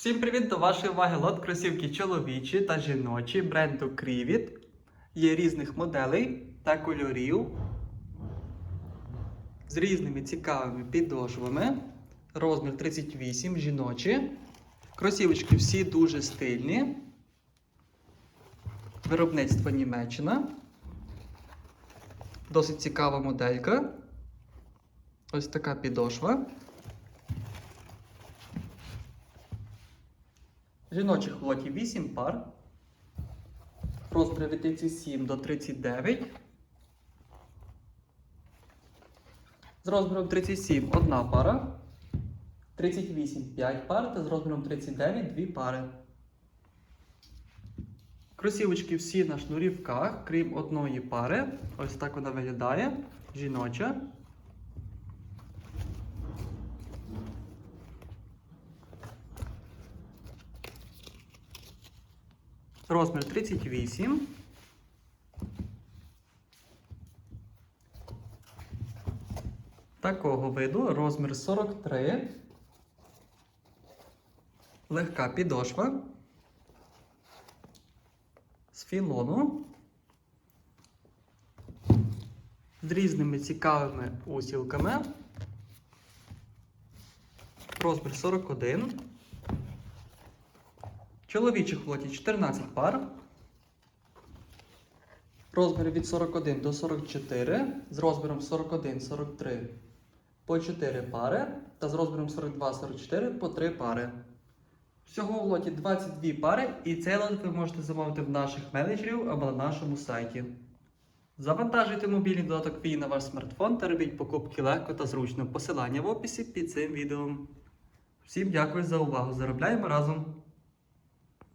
Всім привіт до вашої уваги лот кросівки чоловічі та жіночі бренду Crivit. Є різних моделей та кольорів з різними цікавими підошвами. Розмір 38 жіночі. Кросівочки всі дуже стильні. Виробництво Німеччина. Досить цікава моделька. Ось така підошва. Жіночих лотів 8 пар. Розміри від 37 до 39. З розміром 37 одна пара. 38 5 пар та з розміром 39 2 пари. Кросівочки всі на шнурівках, крім одної пари. Ось так вона виглядає. Жіноча. Розмір 38. Такого виду розмір 43. Легка підошва. З філону. З різними цікавими усілками. Розмір 41. Чоловічих в лоті 14 пар. Розміри від 41 до 44. З розміром 41-43 по 4 пари. Та з розміром 42-44 по 3 пари. Всього в лоті 22 пари, і цей лот ви можете замовити в наших менеджерів або на нашому сайті. Завантажуйте мобільний додаток Вій на ваш смартфон та робіть покупки легко та зручно. Посилання в описі під цим відео. Всім дякую за увагу. Заробляємо разом!